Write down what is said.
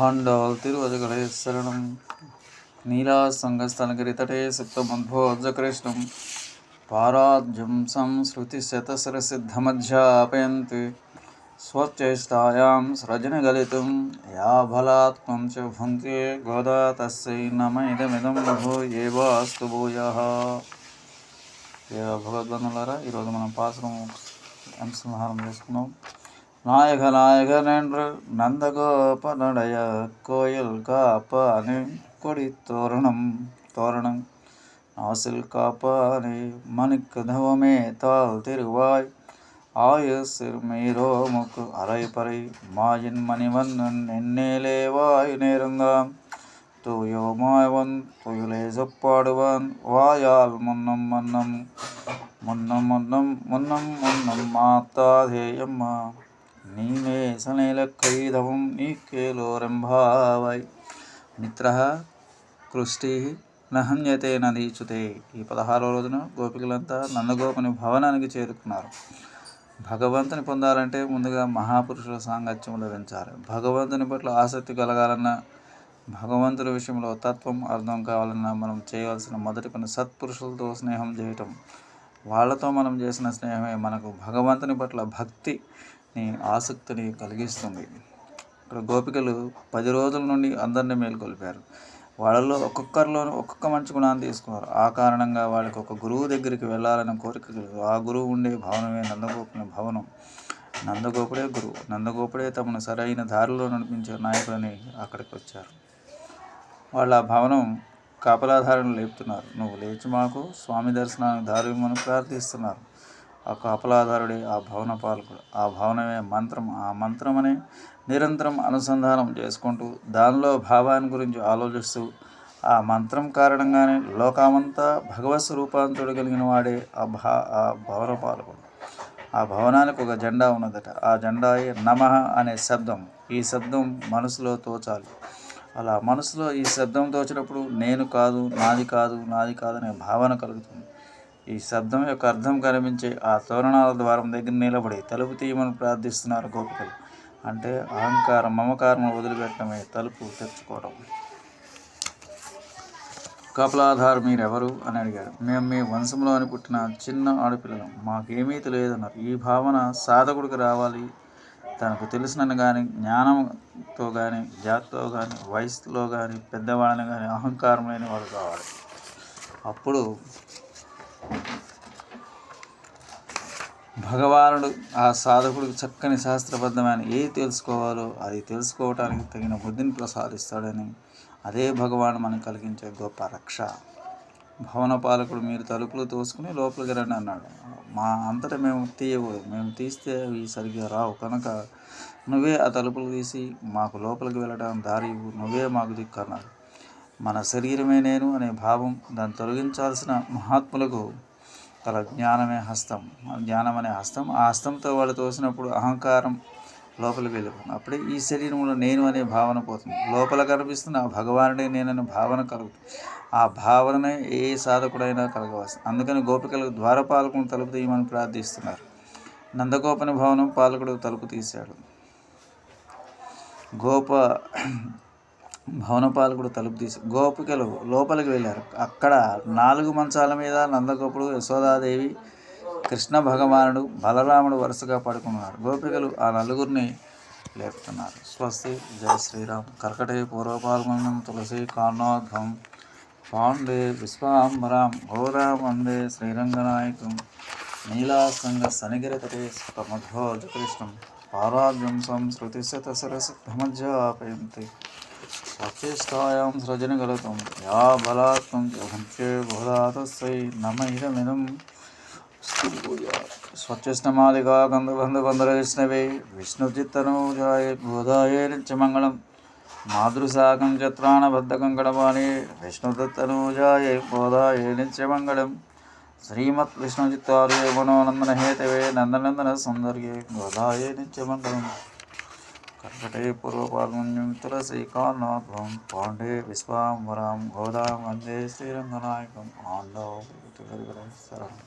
ஆண்டாள் திருவதுகளை சரணம் नीलासङ्गस्तनगिरितटे सुप्तमद्भोजकृष्णं पाराद्यं संश्रुतिशतसरसिद्धमध्यापयन्ति स्वचेष्टायां सृजनगलितुं या बलात्मं च भुङ्क्ते गोदा तस्यै नम ఇదమిదం భూయేవాస్తు భూయः భగవద్బంధులారా ఈరోజు మనం పాసరం అంశంహారం చేసుకున్నాం நாயக நாயகனென்று நந்தகோபனுடைய கோயில் காப்பானே கொடி தோரணம் தோரணம். நாசில் காப்பானே மணிக்கு தவமே தாள் திருவாய். ஆயுசிர் மீரோமுக்கு அரைபறை மாயின் மணிவண்ணன் என்னேலே வாய் நேர்ந்தான். தூயோமாய்வன் துயிலே சொப்பாடுவான் வாயால் முன்னம் மன்னம் முன்னம் முன்னம் முன்னம் முன்னம் மாத்தாதேயம்மா నీమే సనేల కైదవం నీకేలోరంభావై మిత్ర కృష్టి నహన్యతే నదీచుతే ఈ పదహారో రోజున గోపికలంతా నందగోపుని భవనానికి చేరుకున్నారు. భగవంతుని పొందాలంటే ముందుగా మహాపురుషుల సాంగత్యం లభించాలి భగవంతుని పట్ల ఆసక్తి కలగాలన్నా భగవంతుడి విషయంలో తత్వం అర్థం కావాలన్నా మనం చేయవలసిన మొదటి పని సత్పురుషులతో స్నేహం చేయటం. వాళ్ళతో మనం చేసిన స్నేహమే మనకు భగవంతుని పట్ల భక్తి ని ఆసక్తిని కలిగిస్తుంది. ఇక్కడ గోపికలు పది రోజుల నుండి అందరిని మేల్కొల్పారు. వాళ్ళలో ఒక్కొక్కరిలోనూ ఒక్కొక్క మంచి గుణాన్ని తీసుకున్నారు. ఆ కారణంగా వాళ్ళకి ఒక గురువు దగ్గరికి వెళ్ళాలనే కోరిక ఆ గురువు ఉండే భవనమే నందగోపుని భవనం. నందగోపుడే గురువు. నందగోపుడే తమను సరైన దారిలో నడిపించే నాయకులని అక్కడికి వచ్చారు. వాళ్ళ ఆ భవనం కాపలాధారణ లేపుతున్నారు. నువ్వు లేచి మాకు స్వామి దర్శనానికి దారి ఇవ్వమని ప్రార్థిస్తున్నారు. ఆ కాపలాదారుడే ఆ భవన పాలకుడు. ఆ భవనమే మంత్రం. ఆ మంత్రమనే నిరంతరం అనుసంధానం చేసుకుంటూ దానిలో భావాన్ని గురించి ఆలోచిస్తూ ఆ మంత్రం కారణంగానే లోకమంతా భగవత్ స్వరూపాన్ని చూడగలిగిన వాడే ఆ భా ఆ భవన పాలకుడు. ఆ భవనానికి ఒక జెండా ఉన్నదట. ఆ జెండా నమ అనే శబ్దం. ఈ శబ్దం మనసులో తోచాలి. అలా మనసులో ఈ శబ్దం తోచినప్పుడు నేను కాదు నాది కాదు నాది కాదనే భావన కలుగుతుంది. ఈ శబ్దం యొక్క అర్థం కనిపించే ఆ తోరణాల ద్వారం దగ్గర నిలబడి తలుపు తీయమని ప్రార్థిస్తున్నారు గోపికలు. అంటే అహంకారం మమకారం వదిలిపెట్టడమే తలుపు తెచ్చుకోవడం కపలాధార్ మీరెవరు? అని అడిగాడు మేము మీ వంశంలోని పుట్టిన చిన్న ఆడపిల్లలు. మాకేమీ తెలియదన్నారు. ఈ భావన సాధకుడికి రావాలి. తనకు తెలిసిన కానీ జ్ఞానంతో కానీ జాతితో కానీ వయసులో కానీ పెద్దవాళ్ళని కానీ అహంకారం లేని వాడు కావాలి. అప్పుడు భగవానుడు ఆ సాధకుడికి చక్కని శాస్త్రబద్ధమైన ఏది తెలుసుకోవాలో అది తెలుసుకోవటానికి తగిన బుద్ధిని ప్రసాదిస్తాడని అదే భగవాను మనకు కలిగించే గొప్ప రక్ష. భవన పాలకుడు మీరు తలుపులు తోసుకుని లోపలికి రండి అన్నాడు. మా అంతటా మేము తీయకూడదు. మేము తీస్తే అవి సరిగ్గా రావు. కనుక నువ్వే ఆ తలుపులు తీసి మాకు లోపలికి వెళ్ళడానికి దారి నువ్వే మాకు దిక్కు అన్నాడు మన శరీరమే నేను అనే భావం దాన్ని తొలగించాల్సిన మహాత్ములకు తల జ్ఞానమే హస్తం జ్ఞానం అనే హస్తం. ఆ హస్తంతో వాళ్ళు తోసినప్పుడు అహంకారం లోపలికి వెళ్ళిపోతుంది అప్పుడే ఈ శరీరంలో నేను అనే భావన పోతుంది. లోపల కనిపిస్తున్న ఆ భగవానుడే నేననే భావన కలుగుతుంది. ఆ భావననే ఏ సాధకుడైనా కలగవచ్చు అందుకని గోపికలకు ద్వారపాలకుని తలుపు తీయమని ప్రార్థిస్తున్నారు. నందగోపని భవనం పాలకుడు తలుపు తీశాడు. గోప భవనపాలకుడు తలుపు తీసి గోపికలు లోపలికి వెళ్ళారు. అక్కడ నాలుగు మంచాల మీద నందగోపుడు యశోదాదేవి కృష్ణ భగవానుడు బలరాముడు వరుసగా పడుకున్నారు. గోపికలు ఆ నలుగురిని లేపుతున్నారు. స్వస్తి జయ శ్రీరామ్. కర్కటే పూర్వపాల్గొనం తులసి కారణోద్భం పాండే విశ్వాంబరాం ఘోరాం వందే శ్రీరంగనాయకం. నీలాసంగ సనిగిరతటే సుఖమధ్వోజ కృష్ణం పారాద్యం సంస్కృతిశతసరసిద్ధమజ్జాపయంతి స్వచేష్టాయాం సృజనగలతం యా బలాత్మం జంచే బోధాతస్సై నమ ఇదమిదం స్వచ్ఛమాలికా గంధబంధబంధరవిష్ణవే విష్ణుచిత్తనూజాయ బోధాయే నిత్యమంగళం మాతృశాకం చత్రాణబద్ధకంకణపాణి విష్ణుదత్తనూజాయ బోధాయే నిత్యమంగళం శ్రీమత్ విష్ణుచిత్తార్య మనోనందన హేతవే నందనందన సౌందర్యే బోధాయే నిత్యమంగళం కర్కటే పూర్వపాల్మన్యం శ్రీకాళనాథం పాండే విశ్వాంబరాం గోదాం వందే శ్రీరంగనాయకం. ఆండవ శరణం.